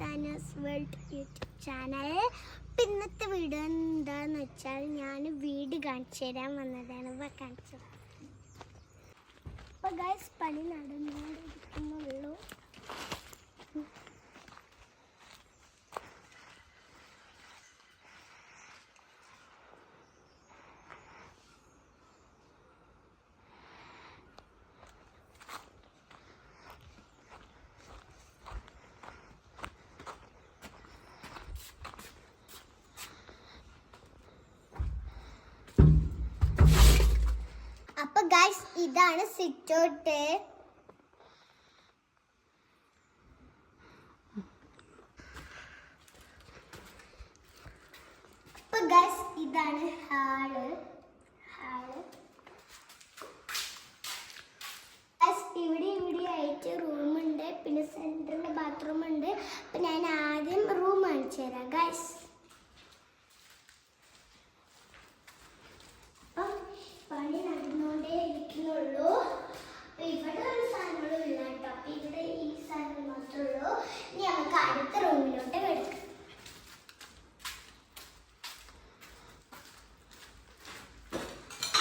താനസ് world YouTube channel ഇന്നത്തെ video എന്താന്ന് വെച്ചാൽ ഞാൻ വീട് കാണിച്ചു തരാൻ വന്നതാണ്. ഇവ കാണിച്ചത്. അപ്പൊ ഗൈസ് പണി നടന്നുകൊണ്ടിരിക്കുന്നുള്ളൂ അപ്പൊ ഗൈസ് ഇതാണ് സിറ്റോട്ട് ഗൈസ് ഇതാണ് ഹാൾ. ഹാൾ. ഇവിടെ ഇവിടെ ആയിട്ട് റൂമുണ്ട് പിന്നെ സെൻട്രൽ ബാത്റൂം ഉണ്ട് അപ്പൊ ഞാൻ ആദ്യം റൂം കാണിച്ചു തരാം ഗൈസ് അപ്പം പണി നടന്നുകൊണ്ടേ ഇരിക്കുന്നുള്ളൂ അപ്പൊ ഇവിടെ ഒരു സാധനങ്ങളും ഇല്ല കേട്ടോ അപ്പൊ ഇവിടെ ഈ സാധനം മാത്രമേ ഉള്ളൂ ഇനി നമുക്ക് അടുത്ത റൂമിലോട്ട് കിടക്കാം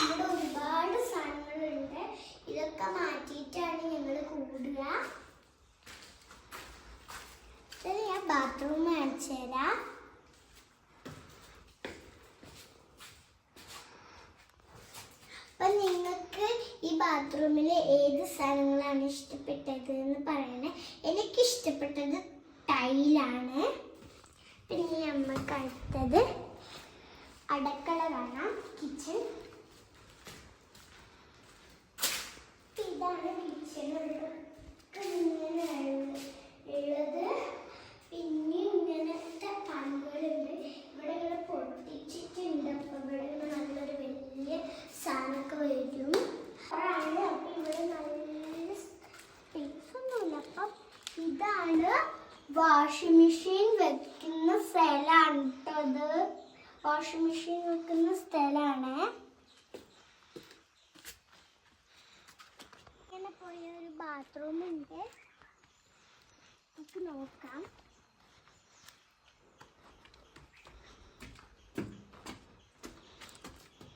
ഇവിടെ ഒരുപാട് സാധനങ്ങളുണ്ട് ഇതൊക്കെ ഞങ്ങൾ കൂടുക. ഞാൻ ബാത്റൂം കാണിച്ചു തരാം. നിങ്ങൾക്ക് ഈ ബാത്റൂമിലെ ഏത് സ്ഥലങ്ങളാണ് ഇഷ്ടപ്പെട്ടത് എന്ന് പറയണേ. എനിക്ക് ഇഷ്ടപ്പെട്ടത് ടൈലാണ്. പിന്നെ നമുക്ക് അടുത്തത് അടക്കള കാണാം കിച്ചൺ ഇതാണ് കിച്ചൺ ഇങ്ങനെ ഉള്ളത് പിന്നെ ഇങ്ങനത്തെ പങ്കുകളുണ്ട് ഇവിടെ ഇങ്ങനെ പൊട്ടിച്ചിട്ടുണ്ട് അപ്പൊ ഇവിടെ ഇങ്ങനെ നല്ലൊരു വലിയ സാധനമൊക്കെ വരും അപ്പോഴാണ് അപ്പൊ ഇവിടെ നല്ല സ്പേസ് ഒന്നുമില്ല അപ്പം ഇതാണ് വാഷിംഗ് മെഷീൻ വെക്കുന്ന സ്ഥലമാണ് കേട്ടോ അത് വാഷിംഗ് മെഷീൻ വെക്കുന്ന സ്ഥലമാണ് ഇങ്ങനെ പോയ ഒരു ബാത്റൂം ഉണ്ട്. നമുക്ക് നോക്കാം.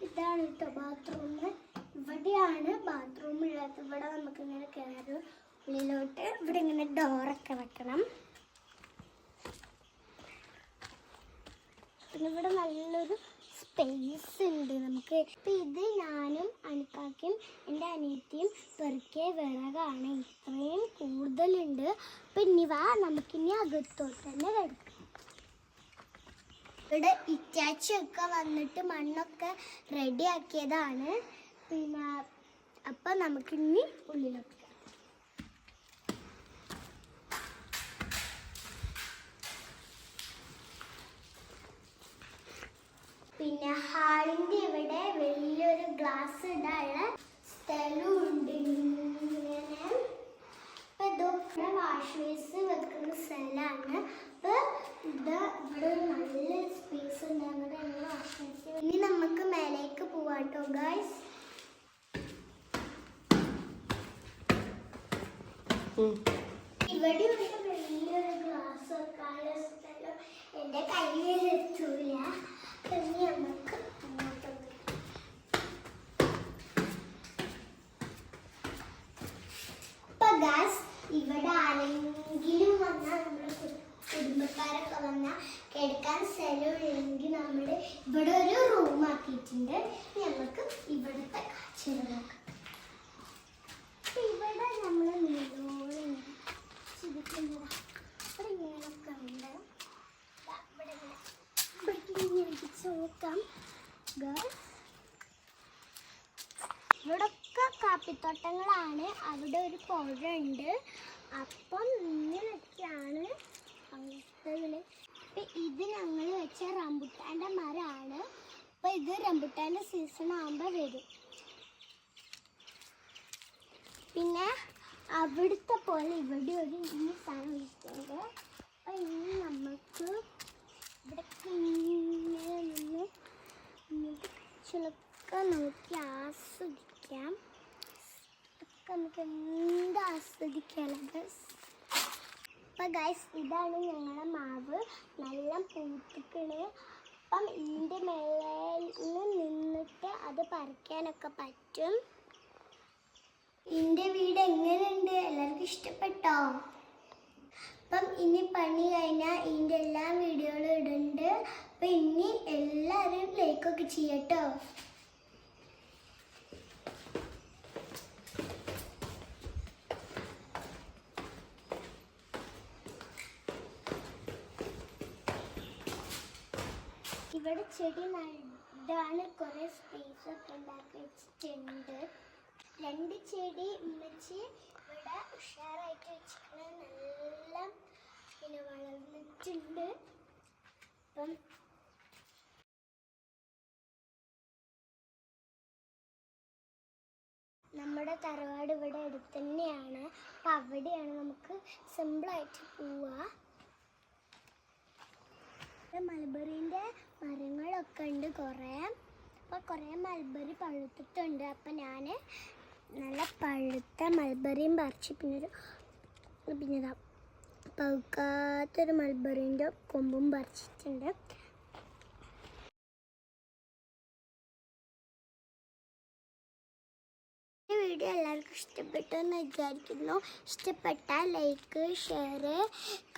ഇതാണ് കേട്ടോ ബാത്റൂം ഇവിടെയാണ് ബാത്റൂം ഉള്ളത്. ഇവിടെ നമുക്ക് ഇങ്ങനെ കയറും ഉള്ളിലോട്ട്. ഇവിടെ ഇങ്ങനെ ഡോറൊക്കെ വെക്കണം. പിന്നെ ഇവിടെ നല്ലൊരു സ്പേസ് ഉണ്ട് നമുക്ക്. ഇപ്പം ഇത് ഞാനും അണിക്കാക്കും എന്റെ അനിയത്തിയും പെറുക്കിയ വിറകാണ്. ഇത്രയും കൂടുതലുണ്ട്. അപ്പം ഇനി വാ നമുക്കിനി അകത്തോട്ട് തന്നെ വരും ഇവിടെ ഇറ്റാച്ചിയൊക്കെ വന്നിട്ട് മണ്ണൊക്കെ റെഡിയാക്കിയതാണ് പിന്നെ അപ്പം നമുക്കിനി ഉള്ളിലോട്ട് പിന്നെ ഹാളിന്റെ ഇവിടെ വലിയൊരു ഗ്ലാസ് ഇടാനുള്ള സ്ഥലമുണ്ട്. ഇങ്ങനെ. അപ്പൊ ഇതൊക്കെ വാഷ് ബേസ് വെക്കുന്ന സ്ഥലമാണ്. അപ്പൊ ഇത് ഇവിടെ നല്ല സ്പേസ് ഉണ്ടാകുന്നത് ഞങ്ങൾ വാഷ് ബേസ് ഇനി നമുക്ക് മേലേക്ക് പോവാട്ടോ ഗായ്സ് ഇവിടെ ഒരു വലിയൊരു ഗ്ലാസ് വെക്കാനുള്ള സ്ഥലം. എന്റെ കയ്യിൽ എത്തൂല ഇനി നമുക്ക് അങ്ങോട്ട് പോകാം. ഇപ്പൊ ഗാസ് ഇവിടെ ആരെങ്കിലും വന്നാൽ നമ്മുടെ കുടുംബക്കാരൊക്കെ വന്നാൽ കിടക്കാൻ സ്ഥലമില്ലെങ്കിൽ നമ്മൾ ഇവിടെ ഒരു റൂം ആക്കിയിട്ടുണ്ട്. ഞങ്ങൾക്ക് ഇവിടുത്തെ കാഴ്ചകൾ നോക്കാം ഇപ്പൊ ഇവിടെ നമ്മൾ നിലോളം ചിരിക്കുന്നതാ ഇവിടെ ഇങ്ങനൊക്കെ ഉണ്ട് ദാ ഇവിടെ ഇങ്ങനെ ഇവിടേക്ക് ഇങ്ങനെ പിടിച്ച് നോക്കാം ഗാസ് ഇവിടൊക്കെ കാപ്പിത്തോട്ടങ്ങളാണ്. അവിടെ ഒരു പുഴ ഉണ്ട് അപ്പം ഇങ്ങനെയൊക്കെയാണ് അവസ്ഥകൾ ഇപ്പം ഇത് ഞങ്ങൾ വെച്ച റംബുട്ടാന്റെ മരമാണ്. അപ്പം ഇത് റംബുട്ടാന്റെ സീസൺ ആകുമ്പോൾ വരും. പിന്നെ അവിടുത്തെ പോലെ ഇവിടെ ഒരു ഈ സാധനം വെച്ചിട്ടുണ്ട്. അപ്പം ഇനി നമുക്ക് ഇവിടെ ആസ്വദിക്കാമല്ലോ അപ്പൊ ഗൈസ് ഇതാണ് ഞങ്ങളെ മാവ്. നല്ല പൂത്തിക്കണ്. അപ്പം ഇതിന്റെ മേളിൽ നിന്നിട്ട് അത് പറിക്കാനൊക്കെ പറ്റും. എന്റെ വീട് എങ്ങനെയുണ്ട്? എല്ലാവർക്കും ഇഷ്ടപ്പെട്ടോ? അപ്പം ഇനി പണി കഴിഞ്ഞാൽ ഇതിന്റെ എല്ലാ വീഡിയോകളും ഇടുന്നുണ്ട് അപ്പം ഇനി എല്ലാവരും ലൈക്കൊക്കെ ചെയ്യട്ടോ. ഇവിടെ ചെടി നടാണ് കുറേ സ്പേസ് ഒക്കെ ഉണ്ടാക്കി വെച്ചിട്ടുണ്ട്. രണ്ട് ചെടി ഉമ്മച്ച് ഇവിടെ ഉഷാറായിട്ട് വെച്ചിട്ടുണ്ട്. നല്ല പിന്നെ വളർന്നിട്ടുണ്ട്. അപ്പം നമ്മുടെ തറവാട് ഇവിടെ അടുത്ത് തന്നെയാണ്. അപ്പം അവിടെയാണ് നമുക്ക് സിമ്പിളായിട്ട് പോവുക ഇവിടെ മരങ്ങളൊക്കെ ഉണ്ട് കുറേ അപ്പോൾ കുറേ മൽബറി പഴുത്തിട്ടുണ്ട്. അപ്പം ഞാൻ നല്ല പഴുത്ത മൽബറിയും പറിച്ച് പിന്നെ ഒരു പിന്നെ പഴുക്കാത്തൊരു മൽബറിന്റെ കൊമ്പും പറിച്ചിട്ടുണ്ട്. വീഡിയോ എല്ലാവർക്കും ഇഷ്ടപ്പെട്ടു എന്ന് വിചാരിക്കുന്നു. ഇഷ്ടപ്പെട്ടാൽ ലൈക്ക് ഷെയർ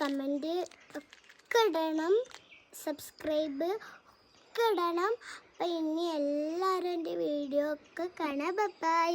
കമന്റ് ഒക്കെ ഇടണം. സബ്സ്ക്രൈബ് ഒക്കെ ഇടണം. അപ്പം ഇനി എല്ലാവരും എന്റെ വീഡിയോ ഒക്കെ കാണാം. ബൈ